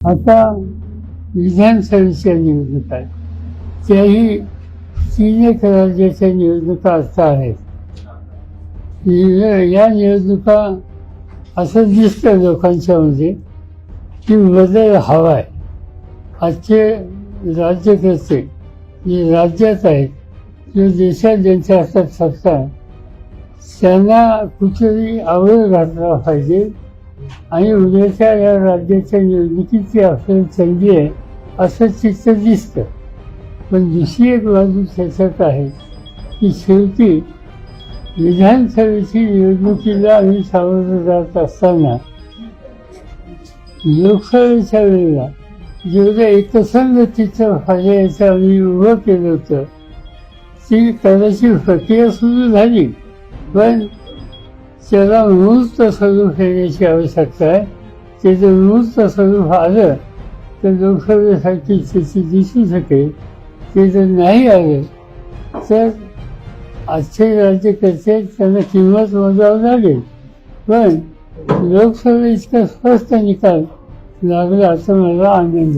आता विधानसभेच्या निवडणुका आहेत. त्याही तीन एक राज्याच्या निवडणुका आता आहेत. या निवडणुका असं दिसतं लोकांच्यामध्ये की बदल हवा आहे. आजचे राज्यकर्ते जे राज्यात आहेत जे देशात ज्यांच्या हातात सत्ता त्यांना कुठेतरी आवड घातला पाहिजे. आणि उद्याच्या या राज्याच्या निर्मितीची आपल्याला संधी आहे असं चित्र दिसतं. पण दुसरी एक बाजू त्याच्यात आहे की शेवटी विधानसभेची निवडणुकीला आम्ही सामोरं जात असताना लोकसभेच्या वेळेला जेवढं एकसंध चित्र फायद्याचं आम्ही उभं केलं होतं ती कदाचित प्रक्रिया सुरू झाली. पण त्याला नृत्य स्वरूप येण्याची आवश्यकता आहे ते जर नृत्य स्वरूप आलं तर लोकसभेसाठी त्याची दिसू शकेल. ते जर नाही आलं तर आजचे राज्यकर्ते त्यांना किंमत मोजावं लागेल. पण लोकसभा इतका स्पष्ट निकाल लागला तर मला आनंद